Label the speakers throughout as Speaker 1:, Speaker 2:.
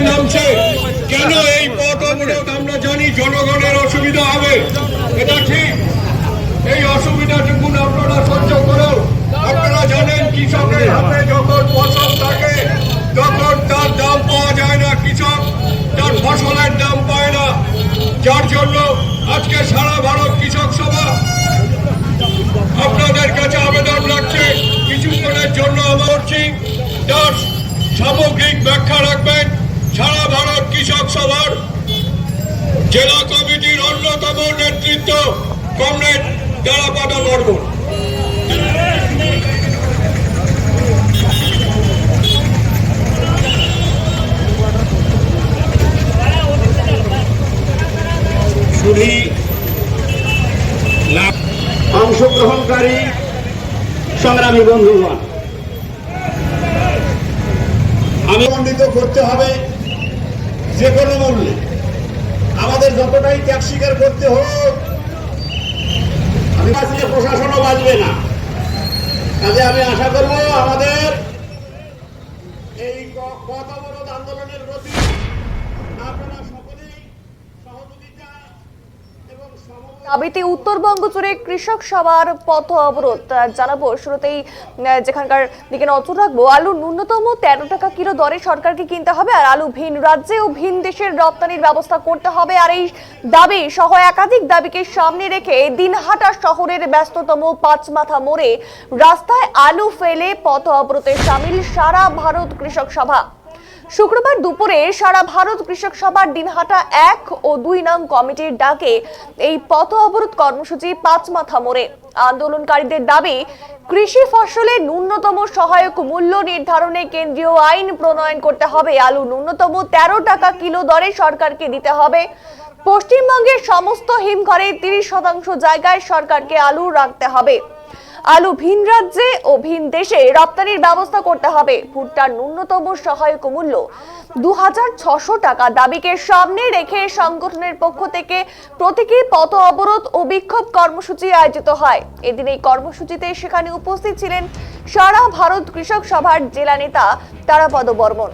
Speaker 1: নামছে কেন এই পথ আমরা জানি জনগণের অসুবিধা হবে। এটা ঠিক। এই অসুবিধাটুকু আপনারা সহ্য করেও আপনারা জানেন কৃষকের হাতে যখন ফসল থাকে তখন তার দাম পাওয়া যায় না কৃষক তার ফসলের দাম পায় না যার জন্য আজকে সারা ভারত কৃষক সভা আপনাদের কাছে আবেদন রাখছে কিছুক্ষণের জন্য আমরা করছি তার সামগ্রিক ব্যাখ্যা রাখবেন সারা ভারত কৃষক সভার জেলা কমিটির অন্যতম নেতৃত্ব কমরেড বর্মন।
Speaker 2: অংশগ্রহণকারী সংগ্রামী বন্ধুগণ, আমি মণ্ডিত করতে হবে যে কোনো মূল্যে আমাদের যতটাই ত্যাগ স্বীকার করতে হোক, আমি প্রশাসনও বাঁচবে না। কাজে আমি আশা করব আমাদের
Speaker 3: দাবিতে উত্তরবঙ্গ জুড়ে কৃষক সভার পথ অবরোধ। জানাব শুরুতেই যেখানকার দিকে নজর রাখব। আলু ন্যূনতম তেরো টাকা কিলো দরে সরকারকে কিনতে হবে, আর আলু ভিন রাজ্যে ও ভিন দেশের রপ্তানির ব্যবস্থা করতে হবে। আর এই দাবি সহ একাধিক দাবিকে সামনে রেখে দিনহাটা শহরের ব্যস্ততম পাঁচ মাথা মোড়ে রাস্তায় আলু ফেলে পথ অবরোধে সামিল সারা ভারত কৃষক সভা। শুক্রবার দুপুরে সারা ভারত কৃষক সভার দিনহাটা এক ও দুই নং কমিটির ডাকে এই পথ অবরোধ কর্মসূচি পাঁচ মাথা মোড়ে। আন্দোলনকারীদের দাবি, কৃষি ফসলের ন্যূনতম সহায়ক মূল্য নির্ধারণে কেন্দ্রীয় আইন প্রণয়ন করতে হবে। আলু ন্যূনতম তেরো টাকা কিলো দরে সরকারকে দিতে হবে। পশ্চিমবঙ্গের সমস্ত হিমঘরে তিরিশ শতাংশ জায়গায় সরকারকে আলু রাখতে হবে। আলু ভিন রাজ্যে ও ভিন দেশে রপ্তানির ব্যবস্থা করতে হবে। ভুট্টার ন্যূনতম সহায়ক মূল্য দু টাকা দাবিকে সামনে রেখে সংগঠনের পক্ষ থেকে প্রতীকী পথ অবরোধ ও বিক্ষোভ কর্মসূচি আয়োজিত হয়। এদিন এই কর্মসূচিতে সেখানে উপস্থিত ছিলেন সারা ভারত কৃষক সভার জেলা নেতা তারাপদ বর্মন।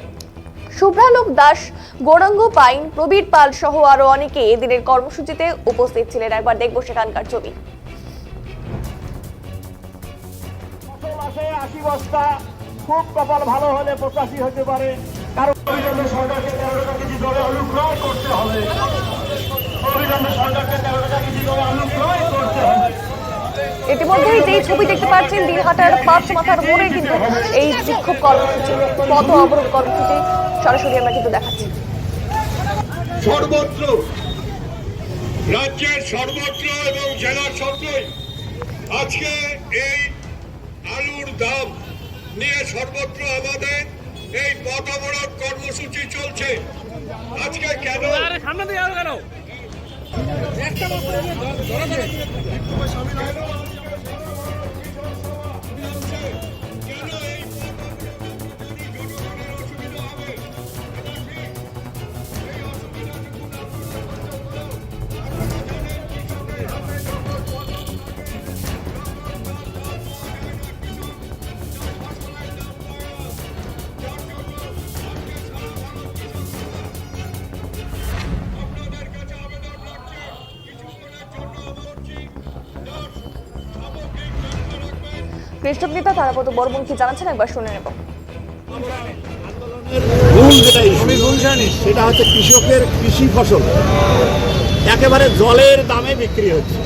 Speaker 3: শুভ্রালোক দাস, গৌরাঙ্গ পাইন, প্রবীর পাল সহ আরও অনেকে এদিনের কর্মসূচিতে উপস্থিত ছিলেন। একবার দেখব সেখানকার ছবি।
Speaker 2: আসে আশি বস্তা খুব কপাল ভালো হলে পঁচাশি হতে পারে। কারণ অবিলম্বে সরকারকে তেরো টাকা কেজি দরে আলু ক্রয় করতে হবে। অবিলম্বে সরকারকে তেরো টাকা কেজি দরে আলু ক্রয় করতে হবে।
Speaker 3: ইতিমধ্যেই যেই ছবি দেখতে পাচ্ছেন দিনহাটার পাঁচ মাথার মোড়ে কিন্তু এই বিক্ষোভ কর্মসূচি পথ অবরোধ কর্মসূচি সরাসরি আমরা কিন্তু দেখাচ্ছি।
Speaker 1: সর্বত্র রাজ্যের সর্বত্র এবং জেলার সর্বই আজকে এই আলুর দাম নিয়ে সর্বত্র আমাদের এই পথ অবরোধ কর্মসূচি চলছে। আজকে কেন?
Speaker 4: সামনে দিয়ে কেন? একটা
Speaker 3: কৃষক নেতা তারাপদ বর্মন কি জানাচ্ছেন? একবার শুনে নেব।
Speaker 2: সেটা হচ্ছে কৃষকের কৃষি ফসল। একেবারে জলের দামে বিক্রি হচ্ছে।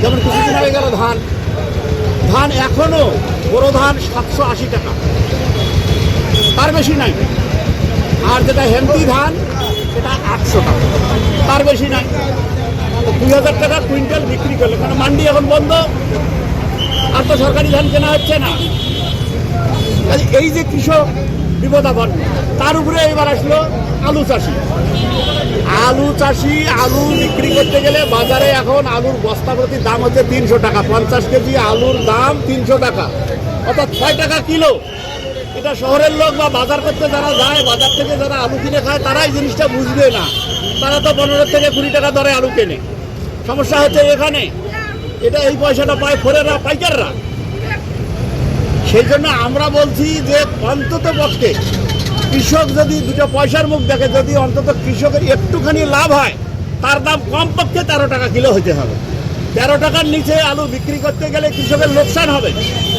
Speaker 2: যেমন কিছুদিন আগে গেল ধান। ধান এখনও বড় ধান সাতশো আশি টাকা। তার বেশি নাই। আর যেটা হেমতি ধান, সেটা আটশো টাকা। তার বেশি নাই। দুই হাজার টাকা কুইন্টাল বিক্রি করলে। কারণ মান্ডি এখন বন্ধ? তো সরকারি ধান কেনা হচ্ছে না। এই যে কৃষক বিপদাপন্ন, তার উপরে এবার আসলো আলু চাষি। আলু চাষি আলু বিক্রি করতে গেলে বাজারে এখন আলুর বস্তা প্রতি দাম হচ্ছে তিনশো টাকা, পঞ্চাশ কেজি আলুর দাম তিনশো টাকা, অর্থাৎ ছয় টাকা কিলো। এটা শহরের লোক বা বাজার করতে যারা যায়, বাজার থেকে যারা আলু কিনে খায় তারা এই জিনিসটা বুঝবে না। তারা তো পনেরো থেকে কুড়ি টাকা দরে আলু কেনে। সমস্যা হচ্ছে এখানে। এটা এই পয়সাটা পায় ফোরেরা পাইকাররা। সেই জন্য আমরা বলছি যে অন্তত পক্ষে কৃষক যদি দুটো পয়সার মুখ দেখে, যদি অন্তত কৃষকের একটুখানি লাভ হয়, তার দাম কমপক্ষে তেরো টাকা কিলো হতে হবে। তেরো টাকার নিচে আলু বিক্রি করতে গেলে কৃষকের লোকসান হবে।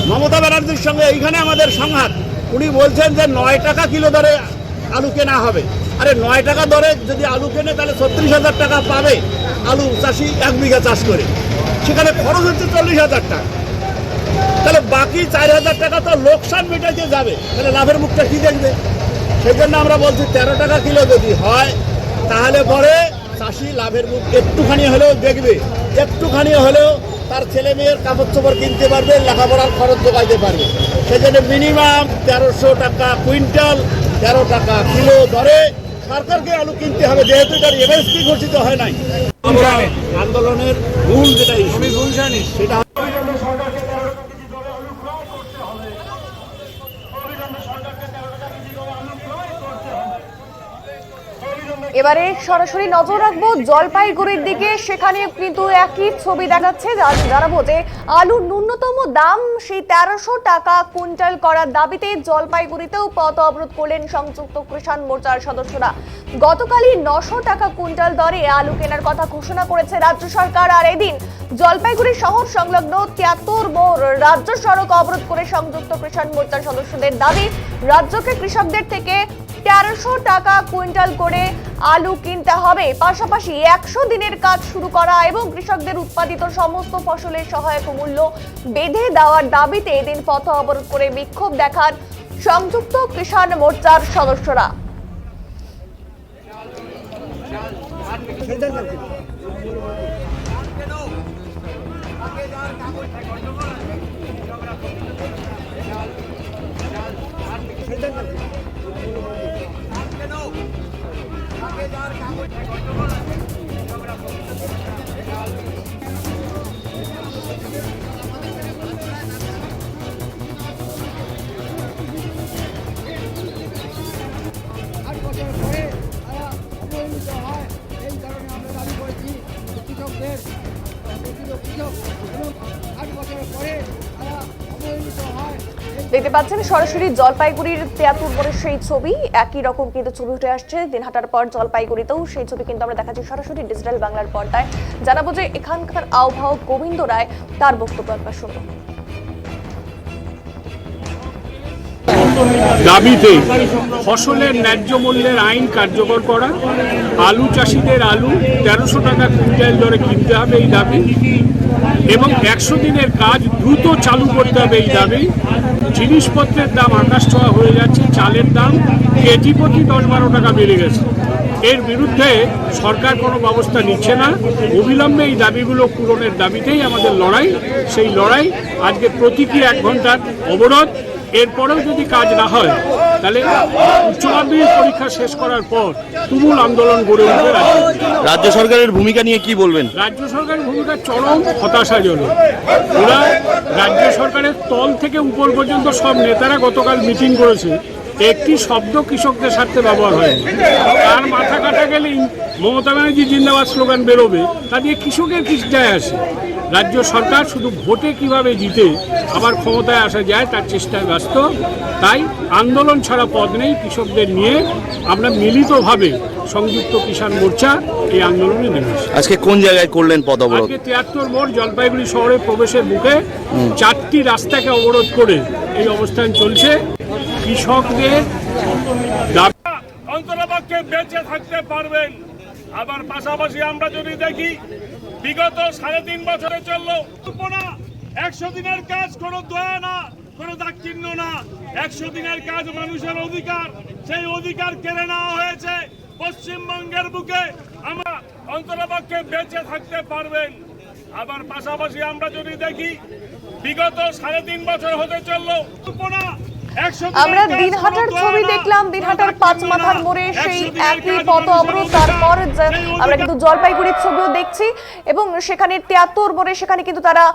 Speaker 2: মমতা ব্যানার্জির সঙ্গে এইখানে আমাদের সংঘাত। উনি বলছেন যে নয় টাকা কিলো দরে আলু কেনা হবে। আরে নয় টাকা দরে যদি আলু কেনে, তাহলে ছত্রিশ হাজার টাকা পাবে আলু চাষি এক বিঘা চাষ করে। সেখানে খরচ হচ্ছে চল্লিশ হাজার টাকা। তাহলে বাকি চার হাজার টাকা তো লোকসান মেটাইতে যাবে। তাহলে লাভের মুখটা কি দেখবে? সেই জন্য আমরা বলছি, তেরো টাকা কিলো যদি হয়, তাহলে পরে চাষি লাভের মুখ একটুখানি হলেও দেখবে। একটুখানি হলেও তার ছেলে মেয়ের কাপড় চোপড় কিনতে পারবে, লেখাপড়ার খরচ জোগাইতে পারবে। সেই জন্য মিনিমাম তেরোশো টাকা কুইন্টাল, তেরো টাকা কিলো দরে সরকারকে আলু কিনতে হবে। যেহেতু এটার এমএসপি ঘোষিত হয় নাই। আন্দোলনের মূল যেটা সেটা
Speaker 3: এবারে সরাসরি নজর রাখব জলপাইগুড়ির দিকে। সেখানে কিন্তু একই ছবি দেখাচ্ছে। জানাব যে আলুর ন্যূনতম দাম সেই তেরোশো টাকা কুইন্টাল করার দাবিতে জলপাইগুড়িতেও পথ অবরোধ করলেন সংযুক্ত কিষাণ মোর্চার সদস্যরা। গতকালই নশো টাকা কুইন্টাল দরে আলু কেনার কথা ঘোষণা করেছে রাজ্য সরকার। আর এদিন জলপাইগুড়ি শহর সংলগ্ন তিয়াত্তর মোড় রাজ্য সড়ক অবরোধ করে সংযুক্ত কিষাণ মোর্চার সদস্যদের দাবি, রাজ্যকে কৃষকদের থেকে তেরোশো টাকা কুইন্টাল করে আলু কিনতে হবে। পাশাপাশি একশো দিনের কাজ শুরু করা এবং কৃষকদের উৎপাদিত সমস্ত ফসলের সহায়ক মূল্য বেঁধে দেওয়ার দাবিতে এদিন পথ অবরোধ করে বিক্ষোভ দেখান সংযুক্ত কিষাণ মোর্চার সদস্যরা।
Speaker 5: Thank you.
Speaker 3: দেখতে পাচ্ছেন, সরাসরি জলপাইগুড়ির তিয়াত্তর মোড়ের সেই ছবি। একই রকম কিন্তু ছবি উঠে আসছে। দিনহাটার পর জলপাইগুড়িতেও সেই ছবি কিন্তু আমরা দেখাচ্ছি। সরাসরি ডিজিটাল বাংলার পর্দায়। জানাব যে এখানকার আহ্বায়ক গোবিন্দ রায় তার বক্তব্য একবার শুনব
Speaker 6: দাবিতে ফসলের ন্যায্য মূল্যের আইন কার্যকর করা, আলু চাষিদের আলু তেরোশো টাকা কুইন্টাল দরে কিনতে হবে এই দাবি। এবং একশো দিনের কাজ দ্রুত চালু করতে হবে এই দাবি। জিনিসপত্রের দাম আকাশ ছোঁয়া হয়ে যাচ্ছে, চালের দাম কেজি প্রতি দশ বারো টাকা বেড়ে গেছে। এর বিরুদ্ধে সরকার কোনো ব্যবস্থা নিচ্ছে না। অবিলম্বে এই দাবিগুলো পূরণের দাবিতেই আমাদের লড়াই। সেই লড়াই আজকে প্রতীকী এক ঘণ্টার অবরোধ। এরপরেও যদি কাজ না হয় তাহলে উচ্চ মাধ্যমিক পরীক্ষা শেষ করার পর তুমুল আন্দোলন গড়ে উঠবে রাজ্যে।
Speaker 7: সরকারের ভূমিকা নিয়ে কি বলবেন?
Speaker 6: রাজ্য সরকারের ভূমিকা চরম হতাশাজনক। ওরা রাজ্য সরকারের তল থেকে উপর পর্যন্ত সব নেতারা গতকাল মিটিং করেছে একটি শব্দ কৃষকদের স্বার্থে ব্যবহার হয়নি। তার মাথা কাটা গেলেই মমতা ব্যানার্জি জিন্দাবাদ স্লোগান বেরোবে তা দিয়ে কৃষকের কি যায় আসে রাজ্য সরকার শুধু ভোটে কীভাবে জিতে আবার ক্ষমতায় আসা যায় তার চেষ্টায় ব্যস্ত। তাই আন্দোলন ছাড়া পথ নেই কৃষকদের নিয়ে। আমরা মিলিতভাবে সংযুক্ত কিষাণ মোর্চা এই আন্দোলনে নেমেছি
Speaker 7: আজকে কোন জায়গায় করলেন পদ অবরোধ?
Speaker 6: আজকে তিয়াত্তর মোড় জলপাইগুড়ি শহরে প্রবেশের মুখে চারটি রাস্তাকে অবরোধ করে এই অবস্থান চলছে। কৃষকদের
Speaker 8: অন্তরপক্ষে বেঁচে থাকতে পারবেন। আবার পাশাপাশি আমরা যদি দেখি বিগত সাড়ে তিন বছরে চলল। না একশো দিনের কাজ, কোনো দয়া না, কোনো দাক্ষিণ্য না। একশো দিনের কাজ মানুষের অধিকার, সেই অধিকার কেড়ে নেওয়া হয়েছে। পশ্চিমবঙ্গের বুকে আমরা অন্তরপক্ষে বেঁচে থাকতে পারবেন। আবার পাশাপাশি আমরা যদি দেখি, বিগত সাড়ে তিন বছর হতে চলল। না
Speaker 3: আমরা দিনহাটার ছবি দেখলাম দিনহাটার পাঁচ মাথার মোড়ে সেই একই পথ অবরোধ তারপর আমরা কিন্তু জলপাইগুড়ির ছবিও দেখছি এবং সেখানে তিয়াত্তর মোড়ে সেখানে কিন্তু তারা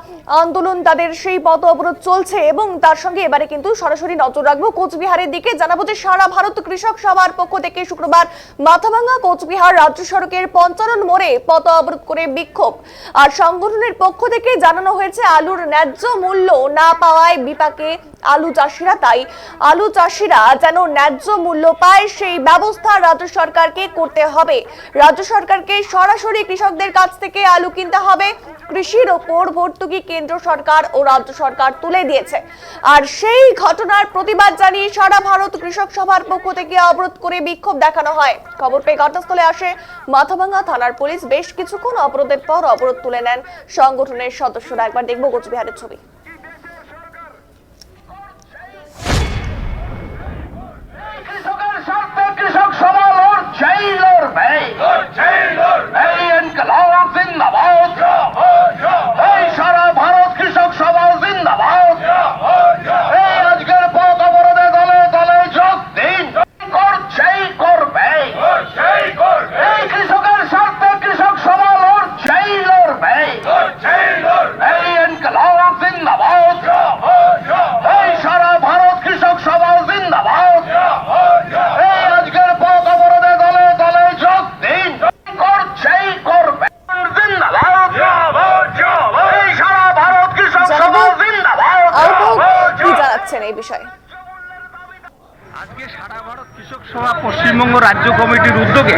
Speaker 3: আন্দোলন তাদের সেই পথ অবরোধ চলছে এবং তার সঙ্গে এবারে কিন্তু সরাসরি নজর রাখব কোচবিহারের দিকে। জানাব যে সারা ভারত কৃষক সভার পক্ষ থেকে শুক্রবার মাথাভাঙ্গা কোচবিহার রাজ্য সড়কের পঞ্চানন মোড়ে পথ অবরোধ করে বিক্ষোভ। আর সংগঠনের পক্ষ থেকে জানানো হয়েছে আলুর ন্যায্য মূল্য না পাওয়ায় বিপাকে আলু চাষিরা তাই আলু চাষিরা যেন ন্যায্য মূল্য পায়, সেই ব্যবস্থা রাজ্য সরকারকে করতে হবে। রাজ্য সরকারকে সরাসরি কৃষকদের কাছ থেকে আলু কিনতে হবে। কৃষির ওপর ভর্তুকি কেন্দ্র সরকার ও রাজ্য সরকার তুলে দিয়েছে। আর সেই ঘটনার প্রতিবাদ জানিয়ে সারা ভারত কৃষক সভার পক্ষ থেকে অবরোধ করে বিক্ষোভ দেখানো হয়। খবর পেয়ে ঘটনাস্থলে আসে মাথাভাঙ্গা থানার পুলিশ। বেশ কিছুক্ষণ অবরোধের পর অবরোধ তুলে নেন সংগঠনের সদস্যরা। একবার দেখব কোচবিহারের ছবি।
Speaker 9: কৃষক সভা লড়ছেই লড়বে এই ইনকলাব জিন্দাবাদ। এই সারা ভারত কৃষক সভা জিন্দাবাদ এই আজকের পথ অবরোধে দলে দলে যোগ দিন করছেই করবে এই কৃষকের স্বার্থে কৃষক সভা লড়ছেই লড়বে এই ইনকলাব জিন্দাবাদ এই সারা ভারত কৃষক সভা জিন্দাবাদ এই আজকের পথ অবরোধে দলে দলে যোগ দিন করছেই করবে জিন্দাবাদ এই সারা ভারত কৃষক সভা জিন্দাবাদ
Speaker 3: আরও কি জানাচ্ছেন এই বিষয়ে।
Speaker 9: আজকে সারা ভারত কৃষক সভা পশ্চিমবঙ্গ রাজ্য কমিটির উদ্যোগে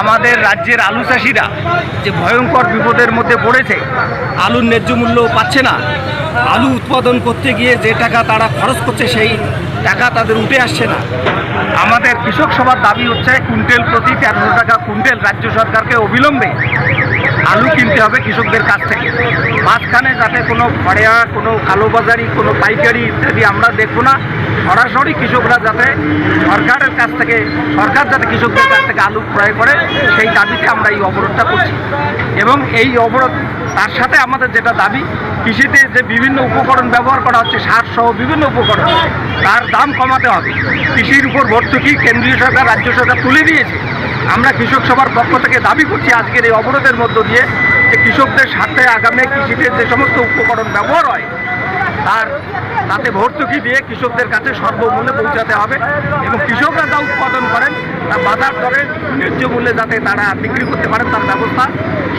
Speaker 9: আমাদের রাজ্যের আলু চাষিরা যে ভয়ঙ্কর বিপদের মধ্যে পড়েছে, আলুর ন্যায্য মূল্য পাচ্ছে না, আলু উৎপাদন করতে গিয়ে যে টাকা তারা খরচ করছে সেই টাকা তাদের উঠে আসছে না। আমাদের কৃষক সভার দাবি হচ্ছে, কুইন্টেল প্রতি তেরোশো টাকা কুইন্টেল রাজ্য সরকারকে অবিলম্বে আলু কিনতে হবে কৃষকদের কাছ থেকে। মাঝখানে যাতে কোনো ফড়িয়া কোনো কালোবাজারি, কোনো পাইকারি ইত্যাদি আমরা দেখব না, সরাসরি কৃষকরা যাতে সরকারের কাছ থেকে, সরকার যাতে কৃষকদের কাছ থেকে আলু ক্রয় করে, সেই দাবিতে আমরা এই অবরোধটা করছি। এবং এই অবরোধ, তার সাথে আমাদের যেটা দাবি, কৃষিতে যে বিভিন্ন উপকরণ ব্যবহার করা হচ্ছে সার সহ বিভিন্ন উপকরণ, তার দাম কমাতে হবে। কৃষির উপর ভর্তুকি কেন্দ্রীয় সরকার, রাজ্য সরকার তুলে দিয়েছে। আমরা কৃষক সভার পক্ষ থেকে দাবি করছি আজকের এই অবরোধের মধ্য দিয়ে যে কৃষকদের স্বার্থে আগামী কৃষিতে যে সমস্ত উপকরণ ব্যবহার হয় তার তাতে ভর্তুকি দিয়ে কৃষকদের কাছে সর্বমূল্যে পৌঁছাতে হবে এবং কৃষকরা যা উৎপাদন করেন তা বাজার দরে ন্যায্য মূল্যে যাতে তারা বিক্রি করতে পারেন তার ব্যবস্থা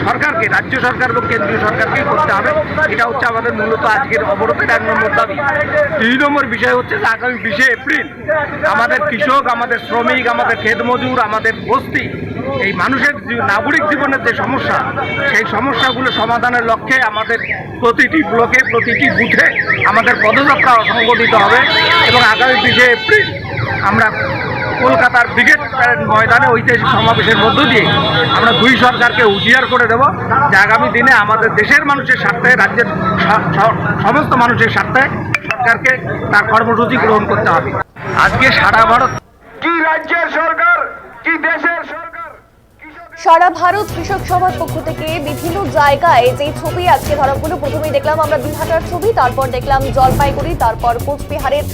Speaker 9: সরকারকে, রাজ্য সরকার এবং কেন্দ্রীয় সরকারকে করতে হবে। এটা হচ্ছে আমাদের মূলত আজকের অবরোধের এক নম্বর দাবি। দুই নম্বর বিষয় হচ্ছে যে আগামী বিশে এপ্রিল আমাদের কৃষক, আমাদের শ্রমিক, আমাদের খেত মজুর আমাদের বস্তি এই মানুষের নাগরিক জীবনের যে সমস্যা, সেই সমস্যাগুলো সমাধানের লক্ষ্যে আমাদের প্রতিটি ব্লকে, প্রতিটি বুথে আমাদের পদযাত্রা সংগঠিত হবে এবং আগামী বিশে এপ্রিল আমরা কলকাতার ব্রিগেড প্যারেড ময়দানে ঐতিহাসিক সমাবেশের মধ্য দিয়ে আমরা দুই সরকারকে হুঁশিয়ার করে দেব যে আগামী দিনে আমাদের দেশের মানুষের স্বার্থে, রাজ্যের সমস্ত মানুষের স্বার্থে সরকারকে তার কর্মসূচি গ্রহণ করতে হবে। আজকে সারা ভারত কি রাজ্যের সরকার, কি দেশের
Speaker 3: সারা ভারত কৃষক সভার পক্ষ থেকে বিভিন্ন জায়গায় যে ছবি আজকে ধরা পড়ল, প্রথমেই দেখলাম আমরা দিনহাটার ছবি, তারপর দেখলাম জলপাইগুড়ি, তারপর কোচবিহারের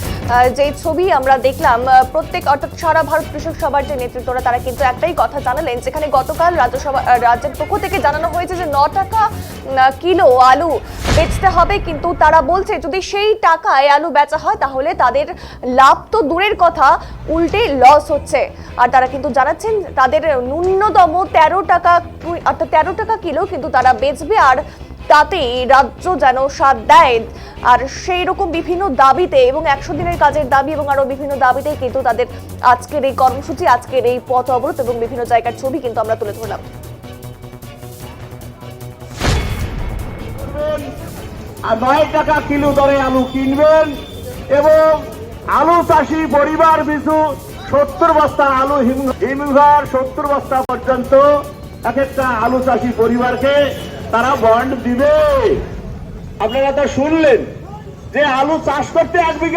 Speaker 3: যে ছবি আমরা দেখলাম প্রত্যেক, অর্থাৎ সারা ভারত কৃষক সভার যে নেতৃত্বরা, তারা কিন্তু একটাই কথা জানালেন, যেখানে গতকাল রাজ্যসভা রাজ্যের পক্ষ থেকে জানানো হয়েছে যে ন টাকা কিলো আলু বেচতে হবে, কিন্তু তারা বলছে যদি সেই টাকায় আলু বেচা হয়, তাহলে তাদের লাভ তো দূরের কথা, উল্টে লস হচ্ছে। আর তারা কিন্তু জানাচ্ছেন তাদের ন্যূনতম তেরো টাকা অর্থাৎ তেরো টাকা কিলো কিন্তু তারা বেচবে, আর তাতেই রাজ্য যেন সাথ দেয়। আর সেই রকম বিভিন্ন দাবিতে এবং একশো দিনের কাজের দাবি এবং আরও বিভিন্ন দাবিতে কিন্তু তাদের আজকের এই কর্মসূচি, আজকের এই পথ অবরোধ এবং বিভিন্ন জায়গার ছবি কিন্তু আমরা তুলে ধরলাম।
Speaker 2: নয় টাকা কিলো দরে আলু কিনবেন এবং আলু চাষি পরিবার পিছু সত্তর বস্তা আলু হিম- হিমঘর সত্তর বস্তা পর্যন্ত এক একটা আলু চাষি পরিবারকে তারা বন্ড দিবে। আপনারা তো শুনলেন যে আলু চাষ করতে বিঘা